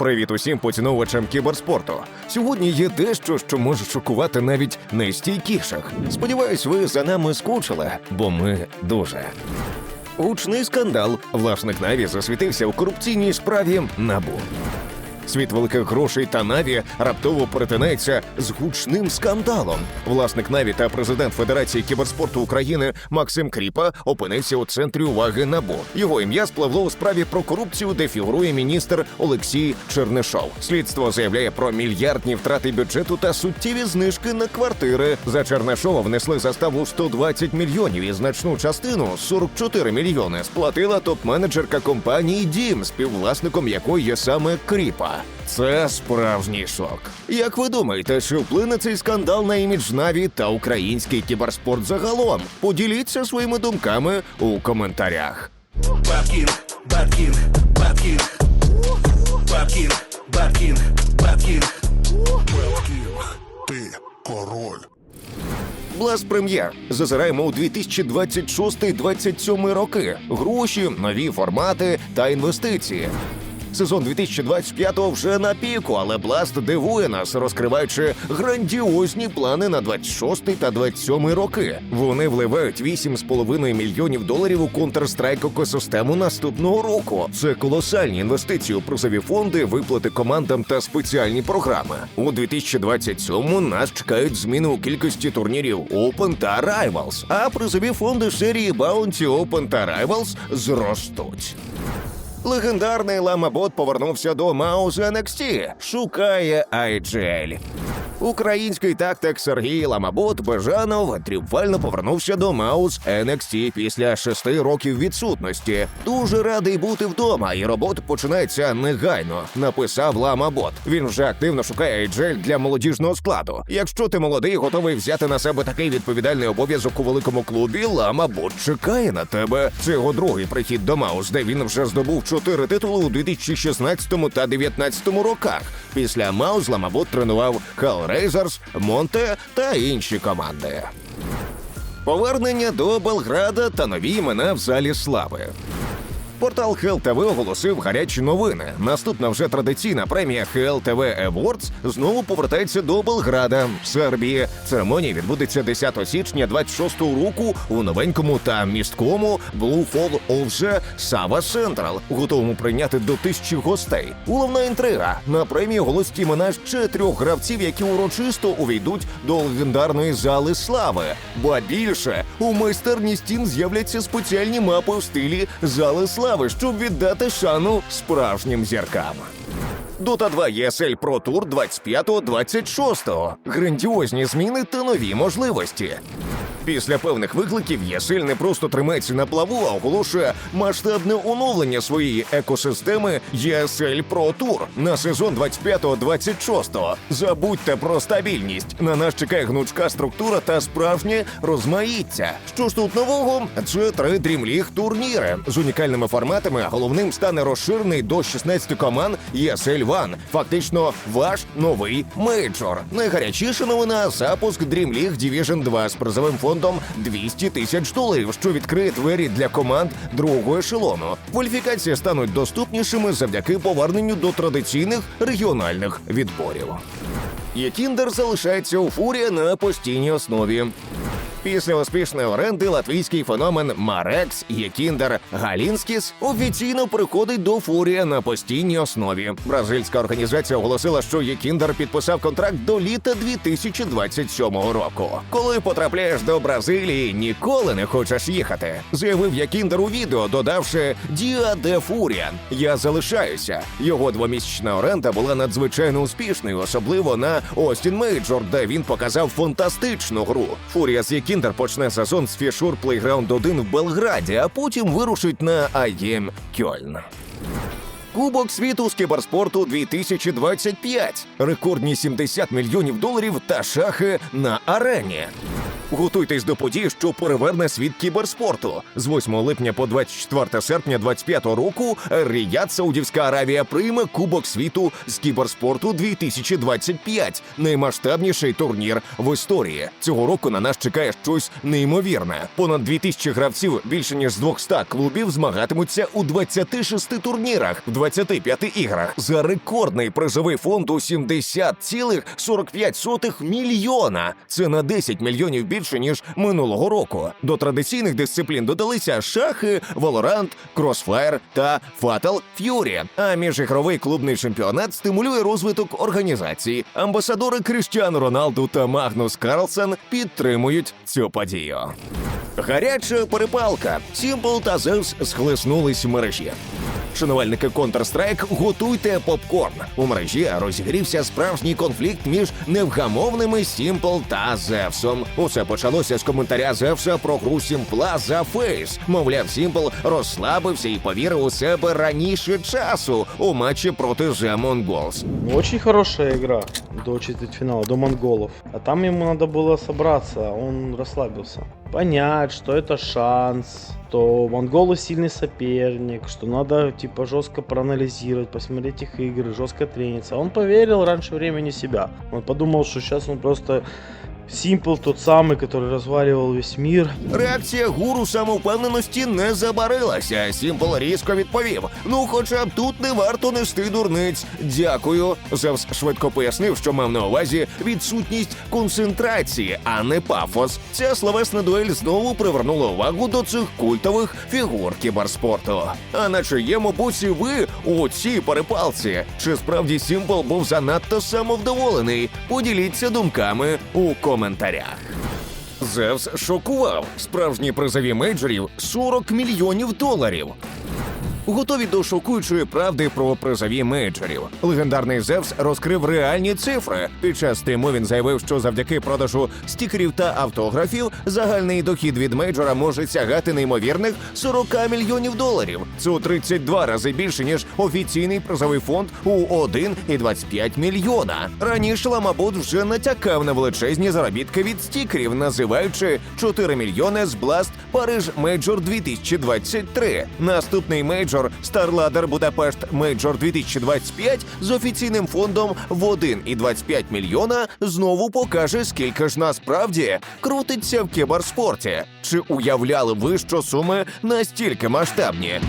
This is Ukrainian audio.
Привіт усім поціновувачам кіберспорту. Сьогодні є дещо, що може шокувати навіть найстійкіших. Сподіваюсь, ви за нами скучили, бо ми дуже. Гучний скандал. Власник Наві засвітився у корупційній справі набу. Світ великих грошей та Наві раптово перетинається з гучним скандалом. Власник Наві та президент Федерації кіберспорту України Максим Кріпа опинився у центрі уваги НАБУ. Його ім'я спливло у справі про корупцію, де фігурує міністр Олексій Чернишов. Слідство заявляє про мільярдні втрати бюджету та суттєві знижки на квартири. За Чернишова внесли заставу 120 мільйонів і значну частину 44 мільйони сплатила топ-менеджерка компанії Дім, співвласником якої є саме Кріпа. Це справжній шок. Як ви думаєте, чи вплине цей скандал на імідж Наві та український кіберспорт загалом? Поділіться своїми думками у коментарях. Бабкінг, Бабкінг, Бабкінг, Бабкінг, Бабкінг, Бабкінг. Беткінг, ти король. Блас прем'єр. Зазираємо у 2026-27 роки. Гроші, нові формати та інвестиції. Сезон 2025 вже на піку, але Бласт дивує нас, розкриваючи грандіозні плани на 26 та 27 роки. Вони вливають 8,5 мільйонів доларів у Counter-Strike екосистему наступного року. Це колосальні інвестиції у призові фонди, виплати командам та спеціальні програми. У 2027 нас чекають зміни у кількості турнірів Open та Rivals, а призові фонди серії Bounty Open та Rivals зростуть. Легендарний ламабот повернувся до Маузу NXT. Шукає IGL. Український тактик Сергій Ламабот Бежанов тріумфально повернувся до Маус NXT після шести років відсутності. Дуже радий бути вдома, і робота починається негайно. Написав Ламабот. Він вже активно шукає IGL для молодіжного складу. Якщо ти молодий, готовий взяти на себе такий відповідальний обов'язок у великому клубі, Ламабот чекає на тебе. Це його другий прихід до Маус, де він вже здобув чотири титули у 2016 та 2019 роках. Після Маус Ламабот тренував Hellraisers, Монте та інші команди. Повернення до Белграда та нові імена в залі слави. Портал TV оголосив гарячі новини. Наступна вже традиційна премія TV Awards знову повертається до Белграда, Сербії. Церемонія відбудеться 10 січня 26-го року у новенькому та місткому Blue Fall the Sava Central, готовому прийняти до тисячі гостей. Головна інтрига на премії оголосять імена ще трьох гравців, які урочисто увійдуть до легендарної зали слави. Ба більше у майстерні стін з'являться спеціальні мапи в стилі зали слави, щоб віддати шану справжнім зіркам. Дота 2 ESL Pro Tour 25-26. Грандіозні зміни та нові можливості. Після певних викликів ЄСЛ не просто тримається на плаву, а оголошує масштабне оновлення своєї екосистеми ESL Pro Tour на сезон 25-26. Забудьте про стабільність. На нас чекає гнучка структура та справжнє розмаїття. Що ж тут нового? Це три League турніри з унікальними форматами. Головним стане розширений до 16 команд ESL One. Фактично, ваш новий мейджор. Найгарячіша новина запуск League Division 2 з призовим фондом 200 тисяч доларів, що відкриє двері для команд другого ешелону. Кваліфікації стануть доступнішими завдяки поверненню до традиційних регіональних відборів. Єтіндер залишається у фурі на постійній основі. Після успішної оренди латвійський феномен Марекс Єкіндер Галінскіс офіційно приходить до Фурія на постійній основі. Бразильська організація оголосила, що Єкіндер підписав контракт до літа 2027 року. Коли потрапляєш до Бразилії, ніколи не хочеш їхати. Заявив Єкіндер у відео, додавши Діа де Фуріан. Я залишаюся. Його двомісячна оренда була надзвичайно успішною, особливо на Остін Мейджор, де він показав фантастичну гру. Фурія з Кіндер почне сезон з Фішур Плейграунд 1 в Белграді, а потім вирушить на АЄМ Кьольн. Кубок світу з кіберспорту 2025. Рекордні 70 мільйонів доларів та шахи на арені. Готуйтесь до подій, що переверне світ кіберспорту. З 8 липня по 24 серпня 25 року Ріяд Саудівська Аравія прийме Кубок світу з кіберспорту 2025, наймасштабніший турнір в історії. Цього року на нас чекає щось неймовірне. Понад 2000 гравців, більше ніж з 200 клубів, змагатимуться у 26 турнірах в 25 іграх за рекордний призовий фонд у 70,45 мільйона. Це на 10 мільйонів більше ніж минулого року. До традиційних дисциплін додалися шахи, Valorant, Crossfire та Fatal Fury. А міжігровий клубний чемпіонат стимулює розвиток організації. Амбасадори Кріштіану Роналду та Магнус Карлсен підтримують цю подію. Гаряча перепалка. Сімпл та Зевс схлеснулись в мережі. Шанувальники Counter-Strike, готуйте попкорн. У мережі розігрівся справжній конфлікт між невгамовними Сімпл та Зевсом. Усе почалося з коментаря Зевса про гру Сімпла за фейс. Мовляв, Сімпл розслабився і повірив у себе раніше часу у матчі проти The Mongols. Очень хороша игра до четвертьфинала, до монголов. А там ему надо было собраться, он расслабился. Понять, что это шанс, что монголы сильный соперник, что надо типа жестко проанализировать, посмотреть их игры, жестко трениться. Он поверил раньше времени себя. Он подумал, что сейчас он просто Симпл тот самый, который разваливал весь мир. Реакція гуру самовпевненості не забарилася. Сімпл різко відповів: Ну, хоча б тут не варто нести дурниць. Дякую. Зевс швидко пояснив, що мав на увазі відсутність концентрації, а не пафос. Ця словесна дуель знову привернула увагу до цих культових фігур кіберспорту. А на чиєму боці ви у цій перепалці? Чи справді Сімпл був занадто самовдоволений? Поділіться думками у коментарях. Зевс шокував справжні призові мейджорів 40 мільйонів доларів. Готові до шокуючої правди про призові мейджорів. Легендарний Зевс розкрив реальні цифри. Під час стриму він заявив, що завдяки продажу стікерів та автографів загальний дохід від мейджора може сягати неймовірних 40 мільйонів доларів. Це у 32 рази більше ніж офіційний призовий фонд у 1,25 мільйона. Раніше Ламабут вже натякав на величезні заробітки від стікерів, називаючи 4 мільйони з Blast Париж Мейджор 2023. Наступний мейджор StarLadder Будапешт Мейджор 2025 з офіційним фондом в 1,25 мільйона знову покаже, скільки ж насправді крутиться в кіберспорті. Чи уявляли ви, що суми настільки масштабні?